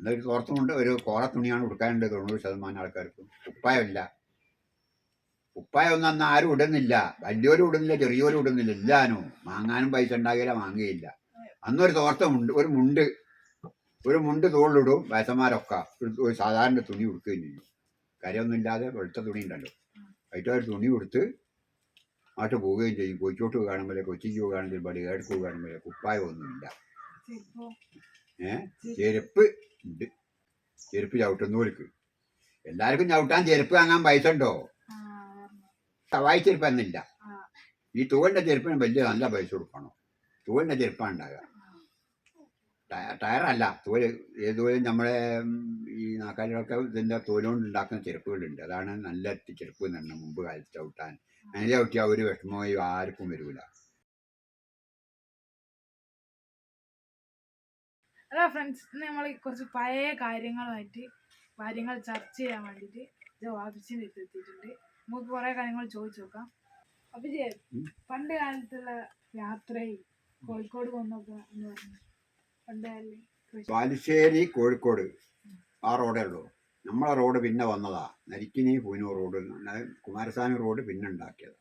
എന്നൊരു തോർത്തുമുണ്ട് ഒരു കോറ തുണിയാണ് ഉടുക്കാനുണ്ട് തൊണ്ണൂറ് ശതമാനം ആൾക്കാർക്കും. കുപ്പായമില്ല ഉപ്പായൊന്നും അന്ന് ആരും ഇടുന്നില്ല. വലിയവരും ഇടുന്നില്ല ചെറിയവരും ഇടുന്നില്ല. എല്ലാനും. വാങ്ങാനും പൈസ ഉണ്ടാകില്ല വാങ്ങുകയില്ല. അന്നൊരു തോർത്തമുണ്ട് ഒരു മുണ്ട് ഒരു മുണ്ട് തോളിലിടും വയസ്സന്മാരൊക്കെ. ഒരു സാധാരണ തുണി ഉടുക്കുകയും ചെയ്യും. കരയൊന്നും ഇല്ലാതെ വെളുത്ത തുണി ഉണ്ടല്ലോ. അതിന്റെ ഒരു തുണി കൊടുത്ത് അങ്ങോട്ട് പോവുകയും ചെയ്യും. കൊച്ചോട്ട് പോകുകയാണെങ്കിൽ കൊച്ചിക്ക് പോകുകയാണെങ്കിൽ ബടികാട് പോകുകയാണെങ്കിൽ കുപ്പായം ഒന്നുമില്ല ഏഹ് ചെരുപ്പ് ഉണ്ട്. ചെരുപ്പ് ചവിട്ടുന്നവർക്ക് എല്ലാവർക്കും ചവിട്ടാൻ ചെരുപ്പ് വാങ്ങാൻ പൈസ ഉണ്ടോ. സവായി ചെരുപ്പ് എന്നില്ല. ഈ തൂവലിന്റെ ചെരുപ്പിന് വലിയ നല്ല പൈസ കൊടുക്കണം. തൂവലിന്റെ ചെരുപ്പാണ് ഉണ്ടാകുക ടയർ ടയറല്ല. തോൽ ഏത് തോലും നമ്മളെ ഈ നാക്കാലികളൊക്കെ ഇതിന്റെ തോലുകൊണ്ട് ഉണ്ടാക്കുന്ന ചെരുപ്പുകളുണ്ട്. അതാണ് നല്ല ചെരുപ്പ് തന്നെ മുമ്പ് കാലത്ത് ചവിട്ടാൻ. അങ്ങനെ ചവിട്ടിയാൽ ഒരു വിഷമമായി ആർക്കും വരൂല. ഹലോ ഫ്രണ്ട്സ് ഇന്ന് നമ്മൾ കുറച്ച് പഴയ കാര്യങ്ങളുമായിട്ട് കാര്യങ്ങൾ ചർച്ച ചെയ്യാൻ വേണ്ടിയിട്ട് ഇത് അടുത്ത് എത്തിയിട്ടുണ്ട്. നമുക്ക് കുറേ കാര്യങ്ങൾ ചോദിച്ചു നോക്കാം. അപ്പൊ ജെ പണ്ട് കാലത്തുള്ള യാത്രയും കോഴിക്കോട് വന്നൊക്കെ എന്ന് പറഞ്ഞു. പണ്ട് കാലത്ത് ബാലുശ്ശേരി കോഴിക്കോട് ആ റോഡേ ഉള്ളൂ. നമ്മളെ റോഡ് പിന്നെ വന്നതാ. നരിക്കിനി പൂനൂർ റോഡ് കുമാരസ്വാമി റോഡ് പിന്നെ ഉണ്ടാക്കിയത്.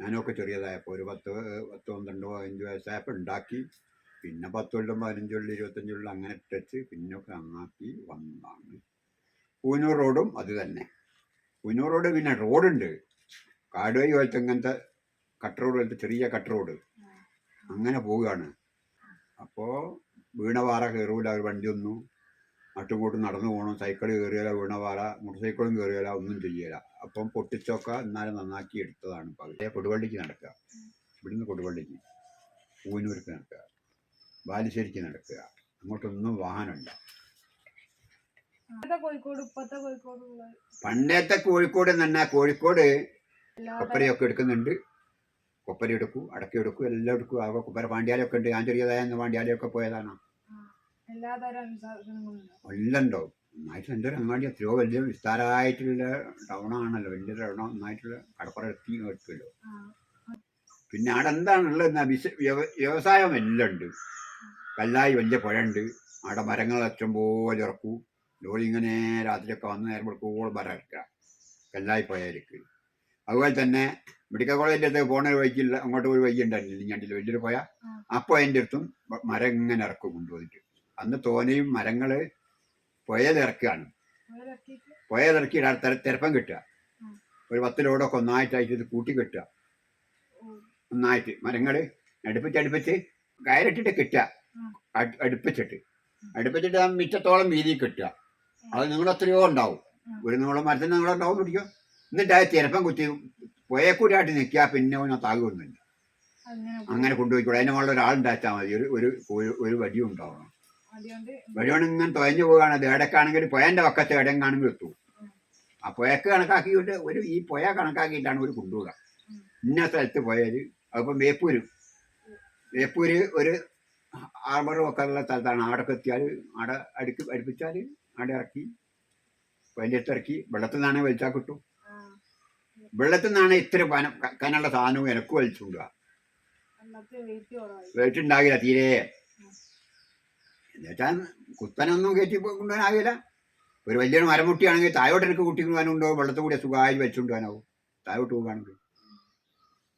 ഞാനൊക്കെ ചെറിയതായപ്പോൾ ഒരു പത്ത് പത്ത് പന്ത്രണ്ടോ അഞ്ച് വയസ്സായപ്പോൾ ഉണ്ടാക്കി. പിന്നെ പത്ത് കൊല്ലം പതിനഞ്ച് കൊല്ലം ഇരുപത്തഞ്ച് കൊല്ലം അങ്ങനെ ഇട്ടിട്ട് പിന്നെ നന്നാക്കി വന്നതാണ് പൂനൂർ റോഡും അത് തന്നെ. പൂനൂർ റോഡ് പിന്നെ റോഡുണ്ട്. കാട് വഴി പോലത്തെ ഇങ്ങനത്തെ കട്ട് റോഡ് പോലത്തെ ചെറിയ കട്ട് റോഡ്. അങ്ങനെ പോവുകയാണ്. അപ്പോൾ വീണവാറ കയറൂല ഒരു വണ്ടി വണ്ടിയൊന്നും അങ്ങോട്ടും നടന്നു പോകണം സൈക്കിൾ കയറിയാല വീണവാറ മോട്ടോർ സൈക്കിളും കയറിയാല ഒന്നും ചെയ്യല. അപ്പം പൊട്ടിച്ചൊക്കെ എന്നാലും നന്നാക്കി എടുത്തതാണ് പകുതി കൊടുവള്ളിക്ക് നടക്കുക. ഇവിടുന്ന് കൊടുവള്ളിക്ക്. പൂനൂർക്ക് നടക്കുക. ബാലുശ്ശേരിക്ക് നടക്കുക. അങ്ങോട്ടൊന്നും വാഹനമില്ല. കോഴിക്കോട് പണ്ടത്തെ കോഴിക്കോട് തന്നെ കോഴിക്കോട് എല്ലാ കൊപ്പരയൊക്കെ എടുക്കുന്നുണ്ട്. കൊപ്പര എടുക്കും അടക്ക എടുക്കും എല്ലാം എടുക്കും. ആകെ കൊപ്പര പാണ്ഡ്യാലൊക്കെ ഉണ്ട്. ഞാൻ ചെറിയതായ പാണ്ഡ്യാലയൊക്കെ പോയതാണ്. സാധനങ്ങളും ഉണ്ടാവും എല്ലാം നന്നായിട്ട് എന്റെ ഒരു അങ്ങാടി എത്രയോ വലിയ വിസ്താരമായിട്ടുള്ള ടൗണാണല്ലോ വലിയ ടൗൺ നന്നായിട്ടുള്ള കടപ്പുറ എത്തി എടുക്കുമല്ലോ. പിന്നെ അവിടെ എന്താണുള്ളത്? വ്യവസായം എല്ലാം ഉണ്ട്. കല്ലായി വലിയ പുഴ ഉണ്ട് അവിടെ മരങ്ങൾ അറ്റം പോലെ ഇറക്കൂ. ലോറി ഇങ്ങനെ രാത്രിയൊക്കെ വന്ന് നേരം വെളുക്കോളം മരം ഇറക്കുക. കല്ലായി പുഴയിലേക്ക് അതുപോലെ തന്നെ മെഡിക്കൽ കോളേജിന്റെ അടുത്ത് പോണ ഒരു വഴിക്കില്ല അങ്ങോട്ട് ഒരു വഴി ഉണ്ടായിരുന്നില്ല ഞണ്ടിൽ വലിയൊരു പോയ അപ്പോൾ അതിന്റെ അടുത്തും മരം ഇങ്ങനെ ഇറക്കും കൊണ്ടുപോയിട്ട്. അന്ന് തോനെയും മരങ്ങൾ പുഴയിലിറക്കുകയാണ് പുഴയിലിറക്കി തെരപ്പം കിട്ടുക. ഒരു പത്ത് ലോഡൊക്കെ ഒന്നായിട്ടായിട്ട് ഇത് കൂട്ടി കെട്ടുക. ഒന്നായിട്ട് മരങ്ങൾ അടുപ്പിച്ച് അടുപ്പിച്ച് കയറിട്ടിട്ട് കെട്ടുക. അടുപ്പിച്ചിട്ട്. അടുപ്പിച്ചിട്ട് ആ മിറ്റത്തോളം വീതി കെട്ടുക. അത് നിങ്ങൾ എത്രയോ ഉണ്ടാവും. ഒരു നീളം മരത്തിന് നിങ്ങളുണ്ടാവും ഉണ്ടാവും പിടിക്കും. എന്നിട്ട് അത് ചിലപ്പം കുത്തി പുഴക്കൂടായിട്ട് നിൽക്കുക പിന്നെ ഒന്നും താകുമൊന്നുമില്ല അങ്ങനെ കൊണ്ടുപോയിക്കൂടെ. അതിന് മുകളിൽ ഒരാളുണ്ടാച്ചാൽ മതി. ഒരു ഒരു ഒരു- വടിയും ഉണ്ടാവണം. വടിയോണ്ട് ഇങ്ങനെ തുഴഞ്ഞു പോവുകയാണ്. അത് ഇടക്കാണെങ്കിൽ പുഴന്റെ പക്കത്ത് ഇടങ്ങാണെങ്കിൽ എത്തും. ആ പുയക്ക് കണക്കാക്കിയിട്ട് ഒരു ഈ പോയ കണക്കാക്കിയിട്ടാണ് ഒരു കൊണ്ടുപോകുക. ഇന്ന സ്ഥലത്ത് പോയത് അതിപ്പം വേപ്പൂര്. വേപ്പൂര് ഒരു ആർബറും വെക്കാനുള്ള സ്ഥലത്താണ്. അവിടെ എത്തിയാൽ അവിടെ അടുക്ക് അടുപ്പിച്ചാൽ അവിടെ ഇറക്കി വലിയത്തിറക്കി വെള്ളത്തിൽ നിന്നാണെങ്കിൽ വലിച്ചാൽ കിട്ടും. വെള്ളത്തിൽ നിന്നാണ് ഇത്ര പന കനുള്ള സാധനവും എനക്ക് അന്നത്തെ വെയിറ്റ് ഉണ്ടാകില്ല തീരെ. എന്നുവെച്ചാൽ കുത്തനൊന്നും കയറ്റി കൊണ്ടുപോകാനാകില്ല ഒരു വലിയൊരു മരമുട്ടിയാണെങ്കിൽ തായോട്ട് എനിക്ക് കുട്ടി കൊണ്ടുപോകാനുണ്ടോ? വെള്ളത്തിൽ കൂടി സുഖമായി വലിച്ചുകൊണ്ട് തായോട്ട് താഴോട്ട് പോകുകയാണെങ്കിൽ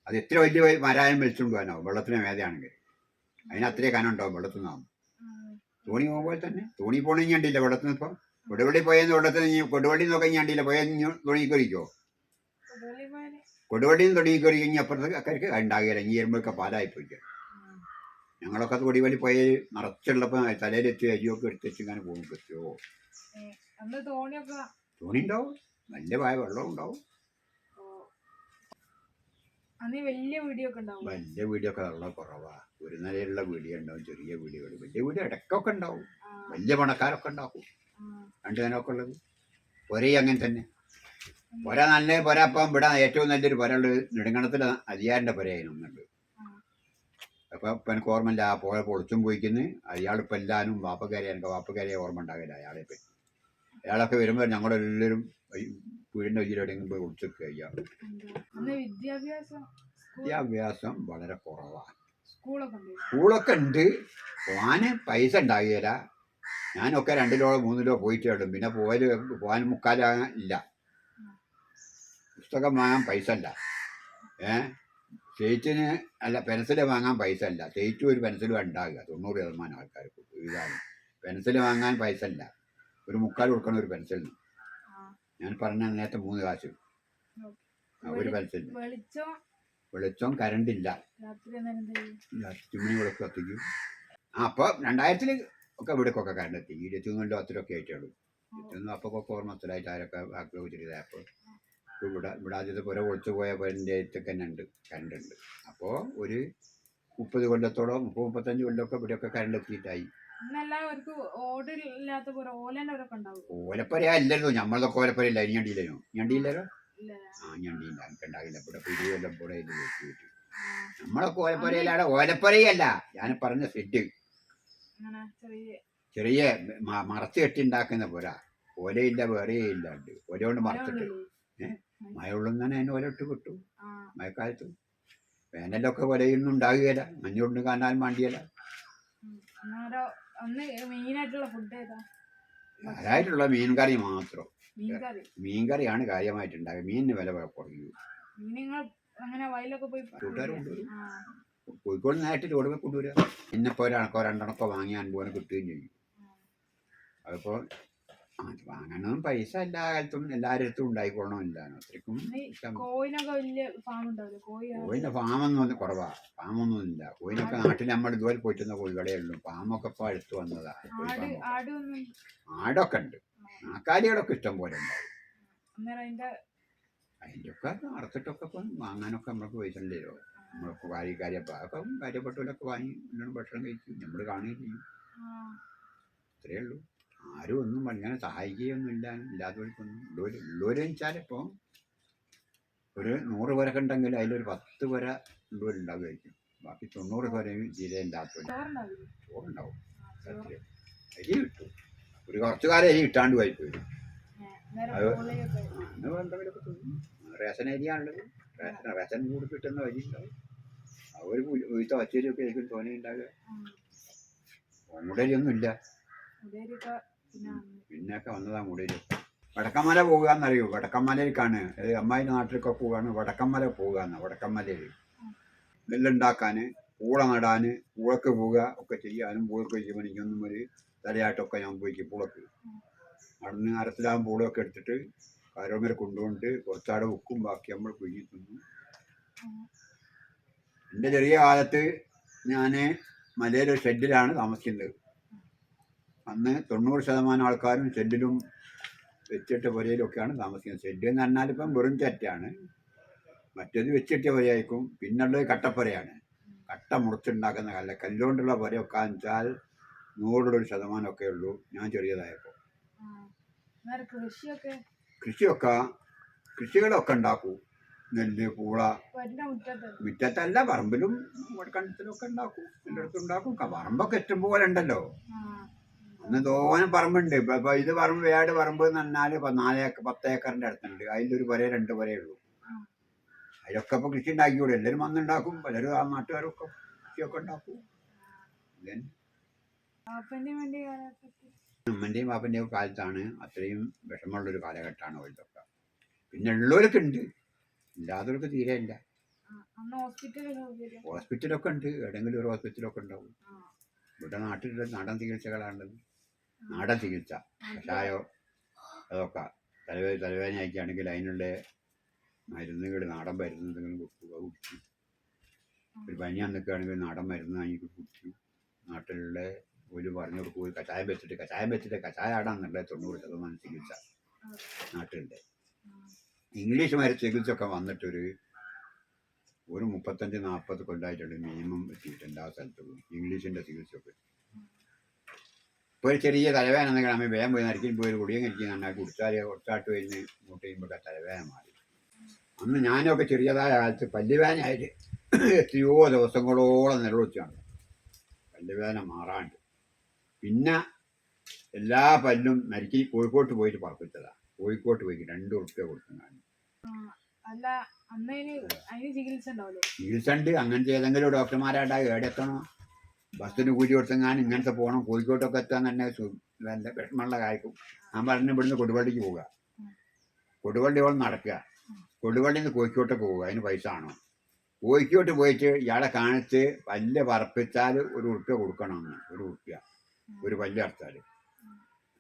അത് എത്ര വലിയ മരായം വലിച്ചുകൊണ്ട് പോകാനാവും വെള്ളത്തിന് മേതയാണെങ്കിൽ അതിന് അത്രേ കനം ഉണ്ടാവും വെള്ളത്തിൽ നിന്നാവും തോണി പോകുമ്പോൾ തന്നെ തോണി പോകണമെങ്കിൽ കണ്ടില്ല വെള്ളത്തിൽ നിന്ന് ഇപ്പം? കൊടുവള്ളി പോയെന്ന് വെള്ളത്തിൽ നിന്ന് കൊടുവള്ളി നോക്കാൻ കണ്ടില്ല? പോയ തോണി കയറിക്കോ കൊടുവള്ളി പോയാൽ? കൊടുവള്ളിയിൽ നിന്ന് തുടങ്ങി കയറി കഴിഞ്ഞാൽ അപ്പുറത്ത് അക്കരക്ക് ഉണ്ടാകില്ല. ഇനി എരുമ്പൊക്കെ പാലായി പോയിക്കാം ഞങ്ങളൊക്കെ കൊടിവള്ളി പോയ നിറച്ചുള്ളപ്പോൾ തലയിലെത്തി അരിയൊക്കെ എടുത്തിങ്ങനെ പോകും കൃത്യോ തോണി ഉണ്ടാവും. നല്ല പായ വെള്ളം ഉണ്ടാവും. വലിയ വീഡിയോ ഒക്കെ വെള്ളം കുറവാ. ഒരു നിലയിലുള്ള വീടിയ ഉണ്ടാവും ചെറിയ വീടുകൾ വലിയ വീട് ഇടയ്ക്കൊക്കെ ഉണ്ടാവും. വലിയ പണക്കാരൊക്കെ ഉണ്ടാക്കും രണ്ട് നിലമൊക്കെ ഉള്ളത്. ഒരേ അങ്ങനെ തന്നെ. പുര നല്ല പുര അപ്പം ഇവിടെ ഏറ്റവും നല്ലൊരു പുര ഉള്ളത് നെടുങ്കണത്തിൽ അരിയാറിന്റെ പുരയായിരുന്നു ഒന്നുണ്ട്. അപ്പം ഇപ്പം എനിക്ക് ഓർമ്മയില്ല. ആ പുഴ പൊളിച്ചും പോയിക്കുന്നു. അയാളിപ്പോൾ എല്ലാവരും വാപ്പക്കാരെ എനിക്ക് വാപ്പക്കാരെ ഓർമ്മ ഉണ്ടാകില്ല അയാളെ പറ്റി. അയാളൊക്കെ വരുമ്പോൾ ഞങ്ങളെല്ലാവരും വീടിന്റെ വഴിയിലെവിടെയെങ്കിലും പോയി ഒളിച്ചൊക്കെ സ്കൂൾ? വിദ്യാഭ്യാസം വളരെ കുറവാണ്. സ്കൂളൊക്കെ ഉണ്ട്. പോവാന് പൈസ ഉണ്ടാകില്ല ഞാനൊക്കെ രണ്ടിലോ മൂന്നിലോ പോയിട്ട് ഇടും പിന്നെ പോയാൽ പോകാൻ മുക്കാലാ ഇല്ല. പുസ്തകം വാങ്ങാൻ പൈസ അല്ല ഏ? ചേച്ചിന് അല്ല പെൻസിൽ വാങ്ങാൻ പൈസ അല്ല ചേച്ചി ഒരു പെൻസിലും ഉണ്ടാകുക തൊണ്ണൂറ് ശതമാനം ആൾക്കാർക്ക് ഇതാണ്. പെൻസിൽ വാങ്ങാൻ പൈസ അല്ല ഒരു മുക്കാൽ കൊടുക്കണം ഒരു പെൻസിലിന് ഞാൻ പറഞ്ഞ നേരത്തെ മൂന്ന് കാശ്. ഒരു പെൻസിലിന് വെളിച്ചം കരണ്ടില്ല. ഇല്ല ചെയ്യും? ചുമണി വിളക്ക് കത്തിക്കും ആ അപ്പോൾ രണ്ടായിരത്തിൽ ഒക്കെ ഇവിടേക്കൊക്കെ കരണ്ട് എത്തി. ഇരുപത്തി അത്രയൊക്കെ ആയിട്ടുള്ളൂ. ഇരുപത്തൊന്നും അപ്പോൾ ഒക്കെ ഓർമ്മ സ്ഥലമായിട്ട് ആരൊക്കെ ആഗ്രഹം ചെയ്തപ്പോൾ ഇവിടെ ഇവിടെ ആദ്യത്തെ പുര ഒളിച്ചു പോയ പുരന്റെ അടുത്തൊക്കെ തന്നെ ഉണ്ട്. ഉണ്ട്. അപ്പോൾ ഒരു മുപ്പത് കൊല്ലത്തോളം മുപ്പത് മുപ്പത്തഞ്ച് കൊല്ലമൊക്കെ ഇവിടെയൊക്കെ കരണ്ട് എത്തിയിട്ടായി. ഓലപ്പര അല്ലല്ലോ നമ്മളതൊക്കെ ഓലപ്പരയില്ല. ഇനി ഞണ്ടിയില്ലല്ലോ ഞണ്ടിയില്ലല്ലോ ഇല്ല? ആ ഞണ്ടിയില്ല എനിക്ക് ഉണ്ടാകില്ല ഇവിടെ പിരി കൊല്ലം ഇവിടെ ഇത് വെച്ച്. കിട്ടി നമ്മളൊക്കെ ഓലപ്പരയിലാണ്. ഓലപ്പരയല്ല. ഞാൻ പറഞ്ഞ അങ്ങനെ ചെറിയ. മറച്ച് കെട്ടി ഉണ്ടാക്കുന്ന പോരാ. ഓലയില്ല വേറെ ഇല്ലാണ്ട് ഓല കൊണ്ട് മറച്ചിട്ട്? മഴ? ഉള്ളുന്നതിന് അതിന് ഓല ഇട്ട് കിട്ടും മഴക്കാലത്ത്. വേനലൊക്കെ ഒലയൊന്നും ഉണ്ടാകുകയില്ല. മഞ്ഞുകൊണ്ട് കാണാൻ മാണ്ടിയല്ല അതായിട്ടുള്ള മീൻ കറി മാത്രം. മീൻ കറി. മീൻ കറിയാണ് കാര്യമായിട്ടുണ്ടാകുക മീനിന് വില കുറഞ്ഞു കോഴിക്കോട് നേരിട്ട് റോഡ് കൊണ്ടുവരിക. പിന്നെ ഒരാൾക്കോ രണ്ടെണ്ണക്കോ വാങ്ങി അനുഭവം കിട്ടുകയും ചെയ്യും. അതിപ്പോൾ അത് വാങ്ങണം. പൈസ എല്ലാ കാലത്തും എല്ലാരും അടുത്തും അത്രയ്ക്കും ഇഷ്ടം. കോയിനൊക്കെ വലിയ ഫാം ഉണ്ടാവില്ലേ കോഴി കോഴിന്റെ ഫാമൊന്നും ഒന്ന് കുറവാ. ഫാമൊന്നും ഇല്ല. കോഴിനൊക്കെ നാട്ടിൽ നമ്മൾ ഇതുപോലെ പോയിട്ടുന്ന കോഴികളേ ഉള്ളൂ. ഫാമൊക്കെ ഇപ്പോൾ അടുത്ത് വന്നതാ. കോഴി ഫാമൊക്കെ. ആടൊക്കെ ഉണ്ട്. ആക്കാലികളൊക്കെ ഇഷ്ടം പോലെ ഉണ്ടാവും. അന്നേരം അതിന്റെ അതിന്റെയൊക്കെ അറുത്തിട്ടൊക്കെ ഇപ്പം വാങ്ങാനൊക്കെ നമ്മൾക്ക് പൈസ ഉണ്ടല്ലോ നമ്മളൊക്കെ കാര്യപ്പോൾ അതൊക്കെ കാര്യപ്പെട്ടവരൊക്കെ വാങ്ങി നല്ലോണം ഭക്ഷണം കഴിച്ചു നമ്മൾ കാണുകയും ചെയ്യും. ആ, ഇത്രയേ ഉള്ളൂ. ആരും ഒന്നും അങ്ങനെ സഹായിക്കുകയൊന്നും ഇല്ല ഇല്ലാത്തവർക്കൊന്നും. ഉള്ളവർ ഉള്ളവരെന്ന് വെച്ചാൽ ഇപ്പോൾ ഒരു നൂറ് പേരൊക്കെ ഉണ്ടെങ്കിൽ അതിലൊരു പത്ത് പേര ഉള്ളവരുണ്ടാവുമായിരിക്കും ബാക്കി തൊണ്ണൂറ് പേരെയും ചോറുണ്ടാവില്ലേ ചോറുണ്ടാവും. അരി കിട്ടും. ഒരു കുറച്ചു കാലം അരി കിട്ടാണ്ട് പോയി പോയി ഏ, അന്നേരം അത് കോഴിയൊക്കെ അന്ന് എന്തെങ്കിലുമൊക്കെ തിന്നും. റേഷൻ അരിയാണുള്ളത്. റേഷൻ റേഷൻ കൂടി കിട്ടുന്ന അരി ഉണ്ടാവും. അവർ വീഴ്ത്ത വച്ചരിയൊക്കെ ആയിരിക്കും തോനെ ഉണ്ടാവുക. ഒന്നും ഇല്ല ഉദയരിയൊക്കെ പിന്നെ വന്നു. വടക്കമല വന്നതാ മുടരി വടക്കമലയിലേക്കാണ് അമ്മായി നാട്ടിലൊക്കെ പോവുകയാണ് പോകുക എന്നാ വടക്കമലയിൽ നെല്ലുണ്ടാക്കാൻ പൂള നടാൻ പൂളക്ക് പോവുക ഒക്കെ ചെയ്യാനും പൂളക്ക് ചെയ്യുമ്പോൾ എനിക്കൊന്നും ഒരു തലയായിട്ടൊക്കെ ഞാൻ പോയിക്കും പൂളക്ക്. നടന്ന് അരത്തിലാകും പൂളൊക്കെ എടുത്തിട്ട് കാരോമര കൊണ്ടുകൊണ്ട് കുറച്ചാടെ ഉക്കും ബാക്കി നമ്മൾ കുഞ്ഞി തിന്നു. എന്റെ ചെറിയ കാലത്ത് ഞാൻ മലയിലൊരു ഷെഡിലാണ് താമസിക്കുന്നത്. അന്ന് തൊണ്ണൂറ് ശതമാനം ആൾക്കാരും ഷെഡിലും വെച്ചിട്ട പുരയിലൊക്കെയാണ് താമസിക്കുന്നത്. ഷെഡ് എന്ന് പറഞ്ഞാൽ ഇപ്പം വെറും ചറ്റാണ് മറ്റേത് വെച്ചിട്ട പുരയായിരിക്കും പിന്നുള്ളത് കട്ടപ്പുരയാണ്. കട്ട മുറിച്ചുണ്ടാക്കുന്ന കല്ല കല്ലുകൊണ്ടുള്ള പുരയൊക്കെ വെച്ചാൽ നൂറിലൊരു ശതമാനമൊക്കെ ഉള്ളൂ. ഞാൻ ചെറിയതായപ്പോൾ. കൃഷിയൊക്കെ? കൃഷികളൊക്കെ ഉണ്ടാക്കൂ. നെല്ല് പൂള മുറ്റത്തല്ല പറമ്പിലും ഒക്കെ ഉണ്ടാക്കും. എല്ലായിടത്തും ഉണ്ടാക്കും. പറമ്പൊക്കെ ഇഷ്ടം പോലെ ഉണ്ടല്ലോ. അന്ന് തോനെ പറമ്പുണ്ട്. ഇപ്പൊ ഇപ്പൊ ഇത് പറമ്പ് വേട് പറമ്പ് എന്ന് പറഞ്ഞാൽ നാല് ഏക്കർ പത്ത് ഏക്കറിന്റെ അടുത്തുണ്ട്. അതിലൊരു പുര രണ്ട് പുരയേ ഉള്ളൂ. അതിലൊക്കെ ഇപ്പൊ കൃഷി ഉണ്ടാക്കിക്കൂടെ എല്ലാവരും വന്നുണ്ടാക്കും. പലരും ആ നാട്ടുകാരൊക്കെ കൃഷിയൊക്കെ ഉണ്ടാക്കും. അമ്മന്റെയും പാപ്പന്റെയും കാലത്താണ് അത്രയും വിഷമമുള്ളൊരു കാലഘട്ടമാണ് ഓരോക്കെ പിന്നെ ഉള്ളവരൊക്കെ ഉണ്ട്. ഇല്ലാത്തവർക്ക് തീരെ ഇല്ല. ഹോസ്പിറ്റലൊക്കെ ഉണ്ട്. എവിടെയെങ്കിലും ഒരു ഹോസ്പിറ്റലൊക്കെ ഉണ്ടാവും. ഇവിടെ നാട്ടിലുള്ള നാടൻ ചികിത്സകളാണുള്ളത്. നാടൻ ചികിത്സ കഷായോ അതൊക്കെ. തലവേ തലവേദന ആയിക്കാണെങ്കിൽ അതിനുള്ള മരുന്നുകൾ നാടൻ മരുന്ന് എന്തെങ്കിലും കൊടുക്കുക കുടിച്ചു ഒരു പനി നിൽക്കുകയാണെങ്കിൽ നാടൻ മരുന്ന് വാങ്ങി കുടിച്ചു. നാട്ടിലുള്ള ഒരു പറഞ്ഞു കൊടുക്കും ഒരു കഷായം വെച്ചിട്ട് കഷായം വെച്ചിട്ട് കഷായാടാന്നുള്ളത് തൊണ്ണൂറ് ശതമാനം ചികിത്സ നാട്ടിലുണ്ട്. ഇംഗ്ലീഷ് മരുന്ന് ചികിത്സ ഒക്കെ വന്നിട്ടൊരു ഒരു മുപ്പത്തഞ്ച് നാൽപ്പത് കൊല്ലമായിട്ടുണ്ട് മിനിമം എത്തിയിട്ടുണ്ട് ആ സ്ഥലത്ത് ഇംഗ്ലീഷിന്റെ ചികിത്സയൊക്കെ. ഒരു ചെറിയ തലവേദന എന്നൊക്കെ അമ്മ വേഗം പോയി നരിക്കും പോയി ഒരു കുടിയും കഴിക്കും. നന്നായി കുടിച്ചാൽ കുറച്ചാട്ട് വരുന്ന ഇങ്ങോട്ട് കഴിയുമ്പോൾ തലവേദന മാറി. അന്ന് ഞാനൊക്കെ ചെറിയതായ കാലത്ത് പല്ലുവേദനയായിട്ട് എത്രയോ ദിവസങ്ങളോളം നിലവിളിച്ചാണ് പല്ലുവേദന മാറാണ്ട്. പിന്നെ എല്ലാ പല്ലും നരിക്കി കോഴിക്കോട്ട് പോയിട്ട് പറപ്പിച്ചതാണ് കോഴിക്കോട്ട് പോയി രണ്ട് ഉറുപ്പ്യ കൊടുക്കുന്നതാണ് ചികിത്സ ഉണ്ട്. അങ്ങനത്തെ ഏതെങ്കിലും ഡോക്ടർമാരായിട്ട് എവിടെ എത്തണോ ബസ്സിന് കൂലി കൊടുത്തെങ്ങാനും ഇങ്ങനത്തെ പോകണം കോഴിക്കോട്ടൊക്കെ എത്താൻ തന്നെ നല്ല വിഷമമുള്ള കാര്യം. ഞാൻ പറഞ്ഞു ഇവിടുന്ന് കൊടുവള്ളിക്ക് പോവുക. കൊടുവള്ളിയോളം നടക്കുക. കൊടുവള്ളിയിൽ നിന്ന് കോഴിക്കോട്ടൊക്കെ പോവുക. അതിന് പൈസ ആണോ കോഴിക്കോട്ട് പോയിട്ട് ഇയാളെ കാണിച്ച് പല്ല് പറപ്പിച്ചാൽ ഒരു ഉറുപ്പ്യ കൊടുക്കണമെന്ന് ഒരു ഉറുപ്പ്യ. ഒരു പല്ല് അടച്ചാൽ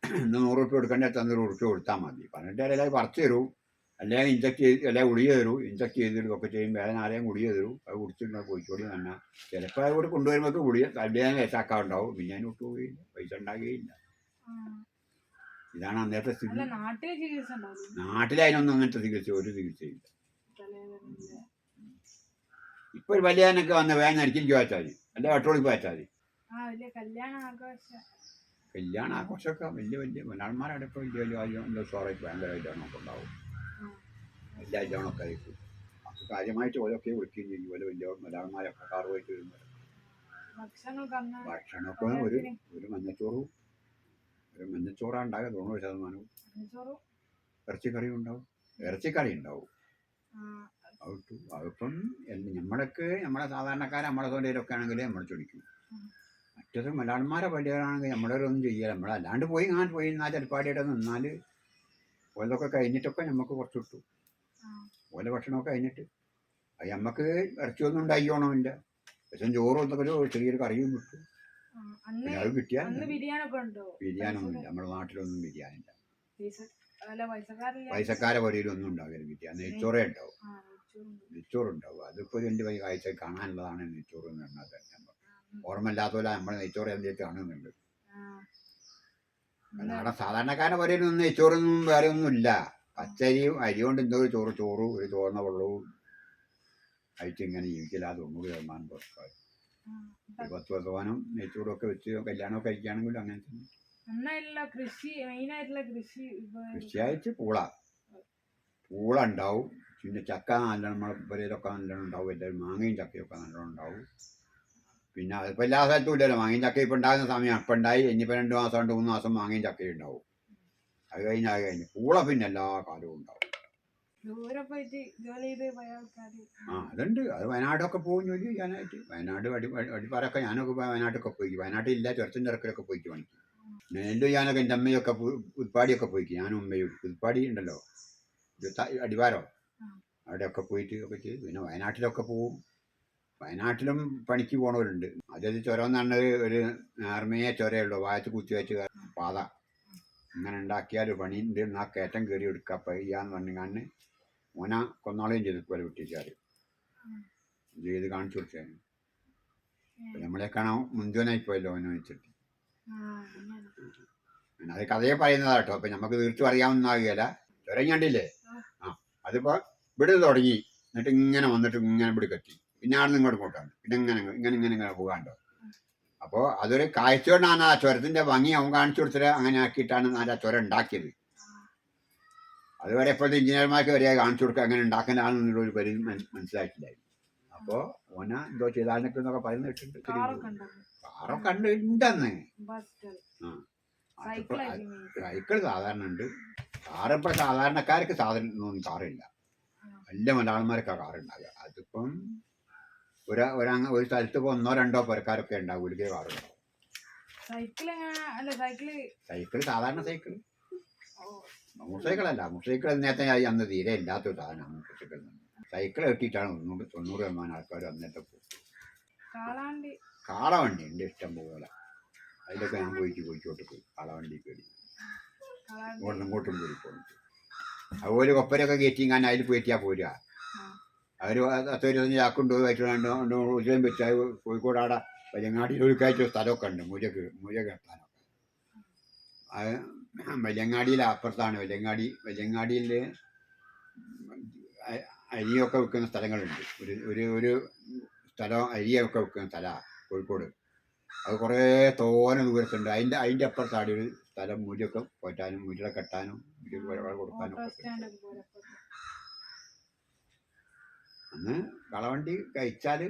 ഇന്ന് നൂറ് ഉറുപ്പ്യ കൊടുക്കേണ്ട തന്നൊരു ഉറുപ്പ്യ കൊടുത്താൽ മതി. പറഞ്ഞിട്ട് അല്ലെങ്കിൽ പറിച്ചു തരൂ. അല്ലെങ്കിൽ ഇഞ്ചക്ട് ചെയ്ത് അല്ലെങ്കിൽ ഗുളിക തരൂ ഇഞ്ചക്ട് ഒക്കെ ചെയ്യും. വേറെ ആരെയും ഗുളിക തരൂ. അത് കുടിച്ചിട്ട് കോഴിക്കോട് തന്നെ ചിലപ്പോൾ അതുകൂടെ കൊണ്ടുവരുമ്പോൾ ഗുളിക കല്യാണം ഏറ്റാക്കാറുണ്ടാവും. പിന്നെ അതിന് വിട്ടുപോയില്ല പൈസ ഉണ്ടാകുകയില്ല. ഇതാണ് അന്നത്തെ സ്ഥിതി. നാട്ടിൽ അതിനൊന്നും അങ്ങനത്തെ ചികിത്സ ഒരു ചികിത്സയില്ല ഇപ്പൊ ഒരു വലിയനൊക്കെ വന്ന വേഗം അരിക്കും ചോദിച്ചാൽ മതി അല്ലെ വട്ടോളിക്ക് പോയാൽ മതി കല്യാണ ആഘോഷമൊക്കെ വലിയ വലിയ. മലയാളന്മാരുടെ ഇപ്പോൾ വലിയ വലിയ കാര്യം എന്തോ സോറയ്ക്ക് ഭയങ്കര കല്യാണമൊക്കെ ഉണ്ടാവും എല്ലാ കല്യാണമൊക്കെ ആയിട്ട്. അത് കാര്യമായിട്ട് ഓരോക്കെ വിളിക്കുകയും ചെയ്യും. ഓരോ വലിയ മലയാളന്മാരൊക്കെ കാറുമായിട്ട് വരുന്നത്. ഭക്ഷണമൊക്കെ ഒരു ഒരു മഞ്ഞച്ചോറും ഒരു മഞ്ഞച്ചോറാണ് ഉണ്ടാകുക തൊണ്ണൂറ് ശതമാനവും. ഇറച്ചിക്കറിയും ഇറച്ചിക്കറി ഉണ്ടാവും. ഇറച്ചിക്കറി ഉണ്ടാവും. അതിപ്പം എന്ത് നമ്മളൊക്കെ നമ്മളെ സാധാരണക്കാരെ നമ്മളെ തൊണ്ടയിലൊക്കെ ആണെങ്കിൽ നമ്മൾ ചൊടിക്കും മറ്റൊരു മലയാളന്മാരെ പള്ളികളാണെങ്കിൽ നമ്മളൊരൊന്നും ചെയ്യുക നമ്മളല്ലാണ്ട് പോയി ഞാൻ പോയി എന്നാൽ ചെറുപ്പാടിയുടെ നിന്നാൽ ഓലൊക്കെ കഴിഞ്ഞിട്ടൊക്കെ നമുക്ക് കുറച്ച് കിട്ടും. ഓല ഭക്ഷണമൊക്കെ കഴിഞ്ഞിട്ട്. അത് നമുക്ക് ഇറച്ചിയൊന്നും ഉണ്ടായിക്കോണമില്ല പക്ഷെ ചോറും എന്തൊക്കെ ചെറിയൊരു കറിയും കിട്ടും. പിന്നെ അത് കിട്ടിയാൽ അന്ന് ഇല്ല നമ്മുടെ നാട്ടിലൊന്നും ബിരിയാണി പൈസക്കാരില്ല. പൈസക്കാരെ വഴിയിലൊന്നും ഉണ്ടാവില്ല ബിരിയാണി നെയ്ച്ചോറേ ഉണ്ടാവും. നെയ്ച്ചോറുണ്ടാവും. അതിപ്പോൾ എന്റെ വൈ കാഴ്ച കാണാനുള്ളതാണ് നെയ്ച്ചോറ് എന്ന് പറഞ്ഞാൽ തന്നെ. ഓർമ്മയില്ലാത്ത പോലെ നമ്മൾ നെയ്ച്ചോറ് എന്തെങ്കിലും കാണുന്നുണ്ട്. നാടൻ സാധാരണക്കാരന്റെ വരയിലൊന്നും നെയ്ച്ചോറൊന്നും വേറെ ഒന്നുമില്ല. പച്ചരിയും അരി കൊണ്ട് എന്തോ ഒരു ചോറ് ചോറും ഒരു ചോർന്ന വെള്ളവും അയച്ച് ഇങ്ങനെ ജീവിക്കില്ല തൊണ്ണൂറ് ശതമാനം പുറത്തായി ഒരു പത്ത് ശതമാനം നെയ്ച്ചോറും ഒക്കെ വെച്ച് കല്യാണമൊക്കെ കഴിക്കുകയാണെങ്കിലും അങ്ങനെ തന്നെ. കൃഷി കൃഷിയായിട്ട് പൂള. പൂള ഉണ്ടാവും. പിന്നെ ചക്ക നല്ലോണം നമ്മളെ പുരയിലൊക്കെ നല്ലോണം ഉണ്ടാവും. എല്ലാവരും മാങ്ങയും ചക്കയൊക്കെ നല്ലോണം ഉണ്ടാവും. പിന്നെ അതിപ്പോൾ എല്ലാ സ്ഥലത്തും ഇല്ലല്ലോ. മാങ്ങയും ചക്ക ഇപ്പം ഉണ്ടാകുന്ന സമയം. അപ്പം ഉണ്ടായി. ഇനിയിപ്പോൾ രണ്ട് മാസം രണ്ട് മൂന്ന് മാസം മാങ്ങയും ചക്കയും ഉണ്ടാവും. അത് കഴിഞ്ഞ് അത് കഴിഞ്ഞ്. പൂള പിന്നെ എല്ലാ കാലവും ഉണ്ടാവും. പോയിട്ട് പോയ ആ അതുണ്ട്. അത് വയനാടൊക്കെ പോകും ജോലി ചെയ്യാനായിട്ട്. വയനാട് അടി അടിപ്പാറൊക്കെ ഞാനൊക്കെ പോയി വയനാട്ടൊക്കെ പോയിക്കും. വയനാട്ടില്ല ചെറുത്തിന്റെ ഇറക്കലൊക്കെ പോയിക്ക് പണിക്ക്. നെല്ല് ഞാനൊക്കെ എന്റെ അമ്മയൊക്കെ ഉൽപ്പാടിയൊക്കെ പുൽപ്പാടിയൊക്കെ പോയിക്ക്. ഞാനും അമ്മയും പുൽപ്പാടി ഉണ്ടല്ലോ. അടിവാരോ. അവിടെയൊക്കെ പോയിട്ട് ഒക്കെ ചെയ്ത്. പിന്നെ വയനാട്ടിലൊക്കെ പോവും. വയനാട്ടിലും പണിക്ക് പോണവരുണ്ട്. അതായത് ചുരം എന്ന് പറഞ്ഞത് ഒരു നേർമയെ ചുരയുള്ളൂ. വായത്ത് കുത്തി വെച്ച് പാത. ഇങ്ങനെ ഉണ്ടാക്കിയാൽ പണിയുണ്ട് ആ കയറ്റം കയറി എടുക്കുക പയ്യാന്ന് പറഞ്ഞാണ് ഓന കൊന്നാളെയും ചെയ്തു പോലെ വിട്ടിച്ചാൽ ചെയ്ത് കാണിച്ചു കൊടുത്തേ. ഏ, നമ്മളെ കാണാൻ മുൻതൂനായി പോയല്ലോ ഓനെ വെച്ചിട്ട്. അങ്ങനെ അത് കഥയെ പറയുന്നതാ കേട്ടോ. അപ്പൊ നമുക്ക് തീർത്തും അറിയാവുന്നതാകുകയല്ല കണ്ടില്ലേ ആ അതിപ്പോ ഇവിടെ തുടങ്ങി. എന്നിട്ട് ഇങ്ങനെ വന്നിട്ട് ഇങ്ങനെ ഇവിടെ കത്തി പിന്നെ ആടെ ഇങ്ങോട്ട് പോട്ടാണ് പിന്നെ ഇങ്ങനെ ഇങ്ങനെ ഇങ്ങനെ ഇങ്ങനെ പോകാണ്ടോ അപ്പോൾ അതൊരു കാഴ്ചയോടാണ് ആ ചുരത്തിന്റെ ഭംഗി അവൻ കാണിച്ചു കൊടുത്തിട്ട് അങ്ങനെ ആക്കിയിട്ടാണ് ആ ചുരം ഉണ്ടാക്കിയത്. അതുവരെ ഇപ്പോഴത്തെ എഞ്ചിനീയർമാർക്ക് വരെ കാണിച്ചു കൊടുക്കുക അങ്ങനെ ഉണ്ടാക്കുന്നതാണെന്നുള്ള ഒരു പരിധി മന- അപ്പോ അപ്പോൾ ഓന എന്തോ ചെയ്താലൊക്കെ എന്നൊക്കെ പറയുന്ന കേട്ടിട്ടുണ്ട്. കാറൊക്കെ ഉണ്ട് ഉണ്ടെന്ന് സൈക്കിൾ സാധാരണ ഉണ്ട്. കാറിപ്പോ സാധാരണക്കാർക്ക് സാധാരണ ഒന്നും കാറില്ല. വലിയ മലയാളന്മാരൊക്കെ കാറുണ്ടാകുക അതിപ്പം ഒരു ഒരങ്ങ ഒരു സ്ഥലത്ത് ഒന്നോ രണ്ടോ പേർക്കാരൊക്കെ ഉണ്ടാവും ഒരിക്കൽ കാറുണ്ടാവും സൈക്കിൾ അല്ല സൈക്കിൾ സൈക്കിൾ സാധാരണ സൈക്കിൾ ഓ. മോട്ടോർ സൈക്കിളല്ല മോട്ടോർ സൈക്കിൾ നേരത്തെ അന്ന് തീരെ ഇല്ലാത്തൊരു സാധനമാണ് മോട്ടോർ സൈക്കിൾ സൈക്കിൾ കെട്ടിയിട്ടാണ് തൊണ്ണൂറ് തൊണ്ണൂറ് ശതമാനം ആൾക്കാർ അന്നത്തെ പോകും കാളവണ്ടി. ഉണ്ട് ഇഷ്ടം പോലെ. അതിലൊക്കെ ഞാൻ പോയിട്ട് കോഴിക്കോട്ട് പോയി കാളവണ്ടി കയറി ഇങ്ങോട്ടും ഇങ്ങോട്ടും പോയി പോകുന്നു അതുപോലെ കൊപ്പരൊക്കെ കയറ്റിങ്ങാൻ അതിൽ പോയിട്ടാ പോരുക അവർ അത്തൊരു ചാക്കുണ്ട് വയറ്റുകൊണ്ട് ഉച്ചയും വെച്ച് കോഴിക്കോട് ആടെ വലിയങ്ങാടി കയറ്റ സ്ഥലമൊക്കെ ഉണ്ട്. മുരക്ക് മുര എത്താനൊക്കെ അത് വല്യങ്ങാടിയിൽ അപ്പുറത്താണ്. വല്യങ്ങാടി വല്യങ്ങാടിയിൽ അരിയൊക്കെ വിൽക്കുന്ന സ്ഥലങ്ങളുണ്ട്. ഒരു ഒരു ഒരു സ്ഥലം അരിയൊക്കെ വിൽക്കുന്ന സ്ഥലമാണ് കോഴിക്കോട്. അത് കുറേ തോന ദൂരത്തുണ്ട്. അതിന്റെ അതിന്റെ അപ്പുറത്താണ് ഒരു സ്ഥലം. മുരിയൊക്കെ പോറ്റാനും മുരികളെ കെട്ടാനും മുരി കൊടുക്കാനും ഒക്കെ അന്ന് കളവണ്ടി കഴിച്ചാൽ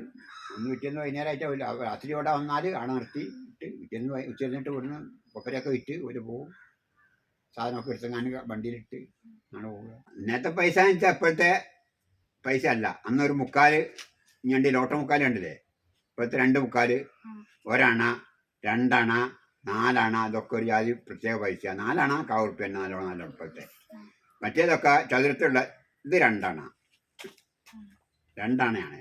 ഒന്ന് പിറ്റേന്ന് വൈകുന്നേരമായിട്ട് രാത്രി ഇവിടെ വന്നാൽ അണ നിർത്തി ഇട്ട് വിറ്റെന്ന് വൈ- ഉച്ച കഴിഞ്ഞിട്ട് ഇവിടുന്ന് കൊപ്പരയൊക്കെ വിറ്റ് ഒരു പോവും സാധനമൊക്കെ എടുത്തെങ്ങാനും വണ്ടിയിലിട്ട് ഞാൻ പോവുക ഇന്നത്തെ പൈസ എന്ന് വെച്ചാൽ ഇപ്പോഴത്തെ പൈസ അല്ല അന്നൊരു മുക്കാൽ ഞണ്ടി ലോട്ട മുക്കാൽ കണ്ടില്ലേ ഇപ്പോഴത്തെ രണ്ട് മുക്കാൽ ഉം. ഒരണ രണ്ടണ നാലണ അതൊക്കെ ഒരു ജാതി പ്രത്യേക പൈസ നാലണ കാവുറുപ്പ്യ നാലോ നാലോ ഇപ്പോഴത്തെ. മറ്റേതൊക്കെ ചതുരത്തിലുള്ള ഇത് രണ്ടണ. രണ്ടണയാണ്.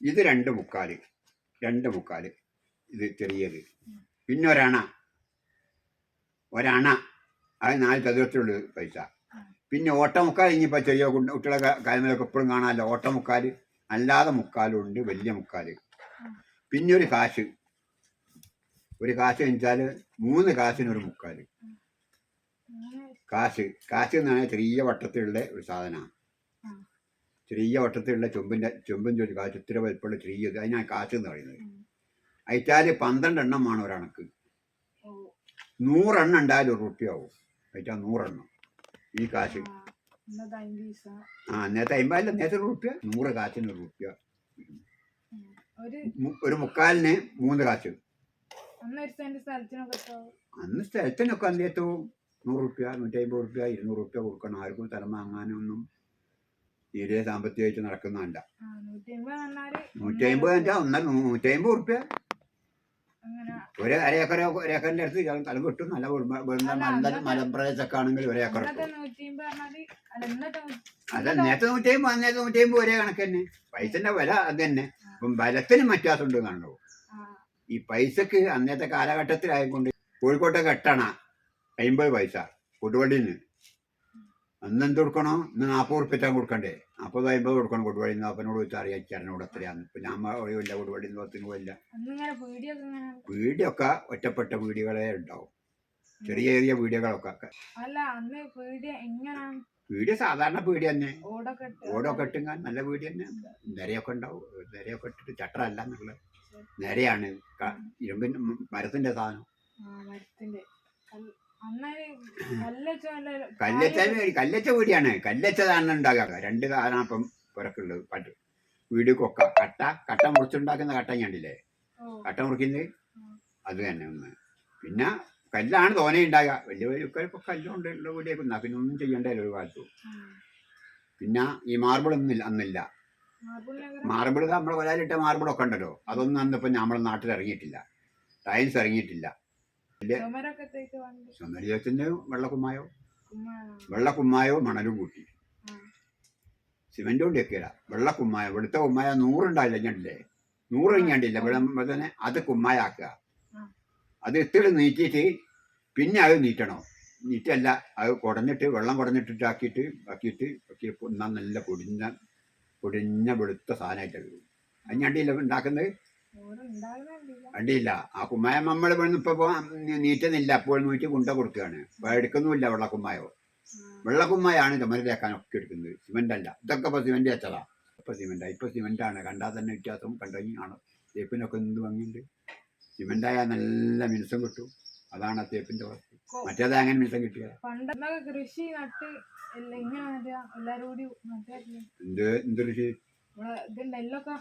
ഇത് രണ്ട് മുക്കാൽ. രണ്ട് മുക്കാൽ. ഇത് ചെറിയത്. പിന്നെ ഒരണ ഒരണ. അത് നാല് ചതുരത്തിലുള്ള പൈസ. പിന്നെ ഓട്ടമുക്കാൽ ഇനിയിപ്പോൾ ചെറിയ കുട്ടികളൊക്കെ കുട്ടികളെ കാര്യങ്ങളൊക്കെ എപ്പോഴും കാണാമല്ലോ ഓട്ടമുക്കാൽ അല്ലാതെ മുക്കാലും ഉണ്ട് വലിയ മുക്കാൽ പിന്നെ ഒരു കാശ്. ഒരു കാശ് വെച്ചാൽ മൂന്ന് കാശിനൊരു മുക്കാൽ മൂന്ന് കാശ്. കാശ് എന്ന് പറഞ്ഞാൽ ചെറിയ വട്ടത്തിലുള്ള ഒരു സാധനമാണ്. ചെറിയ വട്ടത്തിലുള്ള ചൊമ്പിന്റെ ചൊമ്പും ചൊല്ലി കാശ് ഇത്ര വലിപ്പമുള്ള ചെറിയ ഇത് അതിനാണ് കാശ് എന്ന് പറയുന്നത്. അയച്ചാൽ അയച്ചാൽ എണ്ണം വേണം ഒരണക്ക് നൂറെണ്ണം ഉണ്ടായാലും ഒരു റുപ്യാവും അയച്ചാൽ നൂറെണ്ണം ഈ കാശ് ആ, നേരത്തെ അമ്പതല്ല നേരത്തെ ഒരു റുപ്യ നൂറ് കാശിന് ഒരു റുപ്യ ഒരു മുക്കാലിന് മൂന്ന് കാശ് അന്ന് സ്ഥലത്തിനൊക്കെ സ്ഥലത്തിനൊക്കെ അന്നേറ്റവും നൂറ് റുപ്യ നൂറ്റി അമ്പത് റുപ്യ ഇരുന്നൂറ് റുപ്യ കൊടുക്കണം. ആർക്കും സ്ഥലം വാങ്ങാനൊന്നും തീരെ സാമ്പത്തികമായിട്ട് നടക്കുന്നതല്ല നൂറ്റി അമ്പത് എന്റെ ഒന്നര നൂറ്റി അമ്പത് ഉറുപ്പ്യ. ഒരു അരേക്കര ഒരേക്കറിന്റെ അടുത്ത് സ്ഥലം കിട്ടും. നല്ല നല്ല വെളുന്ന അല്ല, മല അന്നത്തെ- മലമ്പ്രദേശമൊക്കെ ആണെങ്കിൽ അല്ല നൂ- അത് നേരത്തെ നൂറ്റി അമ്പത് അന്നേരത്തെ നൂറ്റി അമ്പത് ഒരേ കണക്ക് തന്നെ പൈസന്റെ വില അത് തന്നെ ഇപ്പം ബലത്തിന് മറ്റാത്തുണ്ട് കണ്ടു ഈ പൈസക്ക് അന്നത്തെ കാലഘട്ടത്തിലായതുകൊണ്ട് കോഴിക്കോട്ടെ കെട്ടണ അമ്പത് പൈസ. കൊടുവള്ളിയിൽ നിന്ന് അന്ന് എന്ത് കൊടുക്കണോ? ഇന്ന് നാൽപ്പത് ഉറുപ്പിച്ചാൻ കൊടുക്കണ്ടേ? നാൽപ്പത് അമ്പത് കൊടുക്കണം കൊടുവഴി അപ്പനോട് ചോദിച്ചാൽ അറിയാം ചേട്ടനോട് എത്രയാന്ന് ഇപ്പം ഞാൻ ഒഴിവില്ല കൊടുവഴി പത്തിന് പോയില്ല. വീടൊക്കെ ഒറ്റപ്പെട്ട വീടുകളെ ഉണ്ടാവും. ചെറിയ ചെറിയ വീടുകളൊക്കെ വീട് സാധാരണ പീടി തന്നെ. ഓടൊക്കെ ഇട്ട് ഓടൊക്കെ ഇട്ടുങ്ങാൻ നല്ല പീടി തന്നെ. നിരയൊക്കെ ഉണ്ടാവും. നിരയൊക്കെ ഇട്ടിട്ട് ചട്ടറല്ല എന്നുള്ള നിരയാണ്. ഇരുമ്പിന്റെ മരത്തിന്റെ സാധനം. കല്ലച്ച വീടിയാണ് കല്ലച്ച വീടിയാണ്. കല്ലച്ചതാണ് ഉണ്ടാകുക രണ്ട് സാധനം അപ്പം പുറക്കുള്ളത് പണ്ട് വീട് കൊക്ക. കട്ട കട്ട മുറിച്ചുണ്ടാക്കുന്ന കട്ട ഞണ്ടില്ലേ കട്ട മുറിക്കുന്നത്. അത് തന്നെ ഒന്ന്. പിന്നെ കല്ലാണ് തോനെ ഉണ്ടാകുക. വലിയ വലിയ ഇപ്പൊ കല്ലുകൊണ്ട് ഉള്ള വീടിയൊക്കെ ഉണ്ടാ പിന്നെ ഒന്നും ചെയ്യണ്ടല്ലോ ഒരു കാലത്തു. പിന്നെ ഈ മാർബിൾ ഒന്നും അന്നില്ല. മാർബിൾ വരാലിട്ട കൊലാലിട്ട മാർബിളൊക്കെ ഉണ്ടല്ലോ. അതൊന്നും അന്നിപ്പോ നമ്മുടെ നാട്ടിൽ ഇറങ്ങിയിട്ടില്ല. ടൈൽസ് ഇറങ്ങിയിട്ടില്ല. വണ്ടി വെള്ളക്കുമ്മായോ? വെള്ളക്കുമ്മായോ മണലും കൂട്ടി. സിമെന്റ് കൊണ്ട് വെക്കില്ല വെള്ളക്കുമ്മായ ഇവിടുത്തെ കുമ്മായ നൂറുണ്ടായില്ല ഞണ്ടില്ലേ നൂറ് ഇവിടെ തന്നെ അത് കുമ്മായാക്കുക. അത് ഇത്തിരി നീറ്റിയിട്ട് പിന്നെ അത് നീറ്റണം? നീറ്റല്ല. അത് കുടഞ്ഞിട്ട് വെള്ളം കുടഞ്ഞിട്ടിട്ട് ആക്കിയിട്ട് ആക്കിയിട്ട് ആക്കി നല്ല പൊടിഞ്ഞ പൊടിഞ്ഞ വെളുത്ത സാധനമായിട്ട് അത് ഞണ്ടില്ല ഉണ്ടാക്കുന്നത്. അടിയില്ല. ആ കുമ്മായം നമ്മൾ ഇവിടുന്ന് ഇപ്പൊ നീറ്റുന്നില്ല. അപ്പോൾ നൂറ്റി കുണ്ട കൊടുക്കുകയാണ്. അപ്പൊ എടുക്കുന്നുമില്ല വെള്ളക്കുമ്മായോ വെള്ളക്കുമ്മായാണ് ചുമര് തേക്കാനൊക്കെ എടുക്കുന്നത്. സിമെന്റ് അല്ല ഇതൊക്കെ ഇപ്പൊ സിമെന്റ് വെച്ചതാ. ഇപ്പൊ സിമെന്റ് ഇപ്പൊ സിമെന്റ് ആണ് കണ്ടാൽ തന്നെ വ്യത്യാസം. കണ്ടെങ്കിൽ ആണ് തേപ്പിനൊക്കെ എന്ത് ഭംഗിയുണ്ട്. സിമെന്റ് ആയാൽ നല്ല മിനുസം കിട്ടും. അതാണ് ആ തേപ്പിന്റെ വസ്തു മറ്റേത് അങ്ങനെ മിനുസം കിട്ടിയ? പണ്ടൊക്കെ കൃഷി നട്ട് എന്ത്? എന്ത് കൃഷി?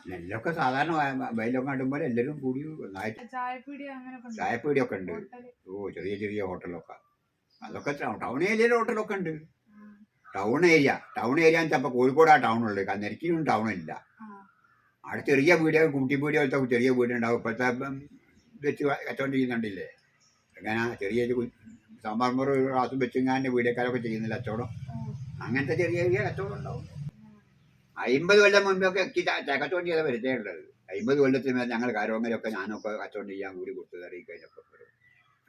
നെല്ലൊക്കെ സാധാരണ വയ- വയലൊക്കെ നടുമ്പോൾ എല്ലാവരും കൂടി ചായപ്പീടി ഒക്കെ ഉണ്ട്? ഓ ചെറിയ ചെറിയ ഹോട്ടലൊക്കെ. അതൊക്കെ ടൗൺ ഏരിയയിലെ ഹോട്ടലൊക്കെ ഉണ്ട്. ടൗൺ ഏരിയ ടൗൺ ഏരിയ എന്ന് വെച്ചാൽ കോഴിക്കോട് ആ ടൗൺ ഉള്ളത് കന്നരിക്കും ടൗൺ ഇല്ല. അവിടെ ചെറിയ വീട് കുട്ടി വീട് പോലത്തെ ചെറിയ വീടുണ്ടാവും ഇപ്പോഴത്തെ വെച്ച് കച്ചവടം ചെയ്യുന്നുണ്ടില്ലേ? അങ്ങനെ ചെറിയ സാമ്പാർ ഒരു ഗ്ലാസ് വെച്ചിങ്ങാന്റെ വീടേക്കാരൊക്കെ ചെയ്യുന്നില്ല കച്ചവടം? അങ്ങനത്തെ ചെറിയ ചെറിയ കച്ചവടം ഉണ്ടാവും. അമ്പത് കൊല്ലം മുമ്പൊക്കെ എനിക്ക് കച്ചവടം ചെയ്ത വരുത്തേ ഉള്ളത് അമ്പത് കൊല്ലത്തിന് മേലെ ഞങ്ങൾ കാരോങ്ങലൊക്കെ ഞാനൊക്കെ കച്ചവടം ചെയ്യാൻ കൂടി കൊടുത്തത് അറിയിക്കഴിഞ്ഞപ്പോൾ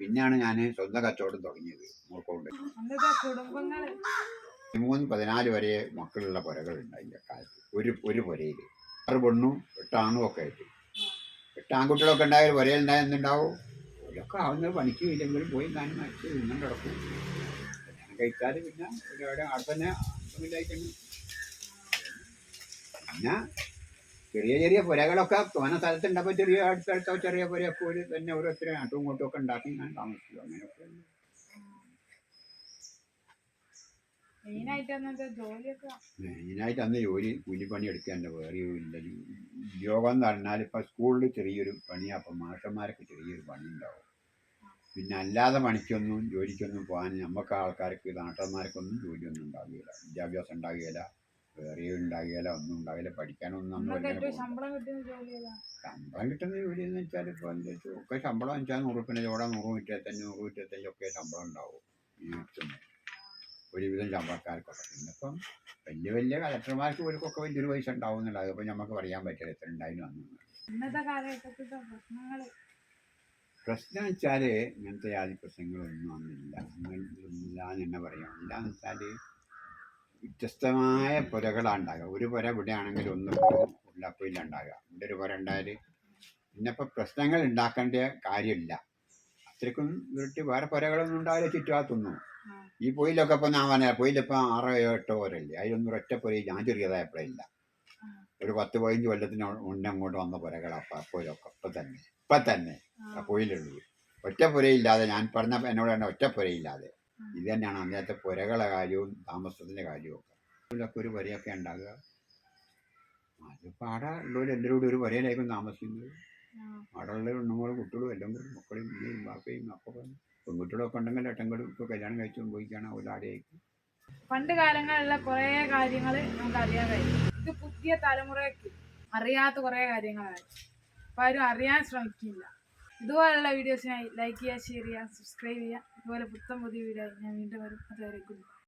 പിന്നെയാണ് ഞാൻ സ്വന്തം കച്ചവടം തുടങ്ങിയത് മോൾക്കൊണ്ട്. കുടുംബങ്ങൾ. മൂന്ന് പതിനാല് വരെ മക്കളുള്ള പുരകളുണ്ടായി കാലത്ത്. ഒരു ഒരു പുരയിൽ ആറ് പെണ്ണും എട്ടാണും ഒക്കെ ആയിട്ട്. എട്ട് ആൺകുട്ടികളൊക്കെ ഉണ്ടായാൽ പുരയിൽ ഉണ്ടായെന്നുണ്ടാവും ഒരൊക്കെ ആവുന്നത് പണിക്ക് ഇല്ലെങ്കിലും പോയി ഞാൻ മരിച്ച് ഇന്നും കിടക്കും. കഴിക്കാതെ പിന്നെ അവിടെ തന്നെ പിന്നെ ചെറിയ ചെറിയ പുരകളൊക്കെ തോന സ്ഥലത്തുണ്ടപ്പോൾ ചെറിയ അടുത്തടുത്ത ചെറിയ പുരയൊക്കെ ഒരു തന്നെ ഓരോരുത്തരും അങ്ങോട്ടും ഇങ്ങോട്ടും ഒക്കെ ഉണ്ടാക്കി ഞാൻ താമസിച്ചു അങ്ങനെയൊക്കെ. മെയിനായിട്ട് അന്ന് ജോലി കൂലിപ്പണി എടുക്കാന്റെ വേറെ ഇല്ല. ഉദ്യോഗം എന്ന് പറഞ്ഞാൽ ഇപ്പം സ്കൂളിൽ ചെറിയൊരു പണിയാണ് അപ്പം മാഷന്മാരൊക്കെ ചെറിയൊരു പണി ഉണ്ടാവും പിന്നെ അല്ലാതെ പണിക്കൊന്നും ജോലിക്കൊന്നും പോകാൻ നമുക്ക് ആൾക്കാർക്ക് നാട്ടന്മാർക്കൊന്നും ജോലിയൊന്നും ഉണ്ടാവുകയില്ല. വിദ്യാഭ്യാസം ഉണ്ടാവുകയില്ല. വേറെ ഉണ്ടാകില്ല ഒന്നും ഉണ്ടാകില്ല പഠിക്കാനൊന്നും നമ്മൾ ശമ്പളം കിട്ടുന്ന ജോലി എന്ന് വെച്ചാൽ ഇപ്പോൾ എന്താ വെച്ചാൽ ഒക്കെ ശമ്പളം എന്ന് വെച്ചാൽ നൂറ് പിന്നെ ചോടാ നൂറ് ഇരുപത്തഞ്ച് നൂറ് ഒക്കെ ശമ്പളം ഉണ്ടാവും. നിർത്തുന്നത് ഒരുവിധം ശമ്പളക്കാർക്കൊക്കെ. പിന്നിപ്പം വലിയ വലിയ കലക്ടർമാർക്ക് ഒരുക്കൊക്കെ വലിയൊരു പൈസ ഉണ്ടാവും എന്നുള്ളത്. അപ്പോൾ നമുക്ക് പറയാൻ പറ്റില്ല എത്ര ഉണ്ടായിരുന്നു അന്ന് ഇന്നത്തെ കാലഘട്ടത്തിലത്തെ പ്രശ്നങ്ങൾ പ്രശ്നം വെച്ചാൽ ഇങ്ങനത്തെ ജാതി പ്രശ്നങ്ങളൊന്നും അന്നില്ല. അങ്ങനെയില്ല എന്ന് തന്നെ പറയാം. എന്താന്ന് വെച്ചാൽ വ്യത്യസ്തമായ പുരകളാണ് ഉണ്ടാകുക ഒരു പുര ഇവിടെ ആണെങ്കിൽ ഒന്ന് ഉള്ളപ്പയില്ല ഉണ്ടാകുക ഇവിടെ ഒരു പുര ഉണ്ടായാൽ പിന്നെ ഇപ്പോൾ പ്രശ്നങ്ങൾ ഉണ്ടാക്കേണ്ട കാര്യമില്ല. അത്രയ്ക്കും ഇവർക്ക് വേറെ പുരകളൊന്നും ഉണ്ടാവില്ല ചുറ്റുഭാഗത്തൊന്നും. ഈ പൊയിലൊക്കെ ഇപ്പം ഞാൻ പറഞ്ഞ പൊയിലിപ്പോൾ ആറോ എട്ടോ പോരല്ലേ അതിലൊന്നും ഒറ്റ പുരയിൽ ഞാൻ ചെറിയതായപ്പോഴില്ല. ഒരു പത്ത് പതിനഞ്ച് കൊല്ലത്തിന് മുന്നേ അങ്ങോട്ട് വന്ന അപ്പം അപ്പോഴൊക്കെ ഇപ്പം തന്നെ. ഇപ്പം തന്നെ. ആ, പൊയിലുള്ളത് ഒറ്റ പുരയില്ലാതെ ഞാൻ പറഞ്ഞ എന്നോട് തന്നെ ഒറ്റ പുരയില്ലാതെ. ഇത് തന്നെയാണ് അന്നേരത്തെ പുരകളെ കാര്യവും താമസത്തിന്റെ കാര്യവും ഒക്കെ. ഒരു പുരയൊക്കെ ഉണ്ടാകുക. അതിപ്പോൾ ആടെ ഉള്ളവർ എല്ലാവരും കൂടി ഒരു പുരയിലായിരിക്കും താമസിക്കുന്നത്. അവിടെ ഉള്ള ഉണ്ണുങ്ങളും കുട്ടികളും എല്ലാം കൂടി മക്കളും ഇനിയും ബാപ്പയും ഒക്കെ പെൺകുട്ടികളൊക്കെ ഉണ്ടെങ്കിൽ ഏട്ടങ്ങളും ഇപ്പോൾ കല്യാണം കഴിച്ചു പോയിക്കാണ് ഒരു ആടെയായിരിക്കും പണ്ട് കാലങ്ങളിലുള്ള കുറേ കാര്യങ്ങൾ നമുക്ക് അറിയാൻ കഴിയും. ഇത് പുതിയ തലമുറയ്ക്ക് അറിയാത്ത കുറേ കാര്യങ്ങളാണ്. അപ്പോൾ ആരും അറിയാൻ ശ്രമിക്കില്ല. ഇതുപോലുള്ള വീഡിയോസിനായി ലൈക്ക് ചെയ്യുക ഷെയർ ചെയ്യുക സബ്സ്ക്രൈബ് ചെയ്യുക. ഇതുപോലെ പുത്തൻ പുതിയ വീടായി ഞാൻ വീണ്ടും വരും. അതുവരെ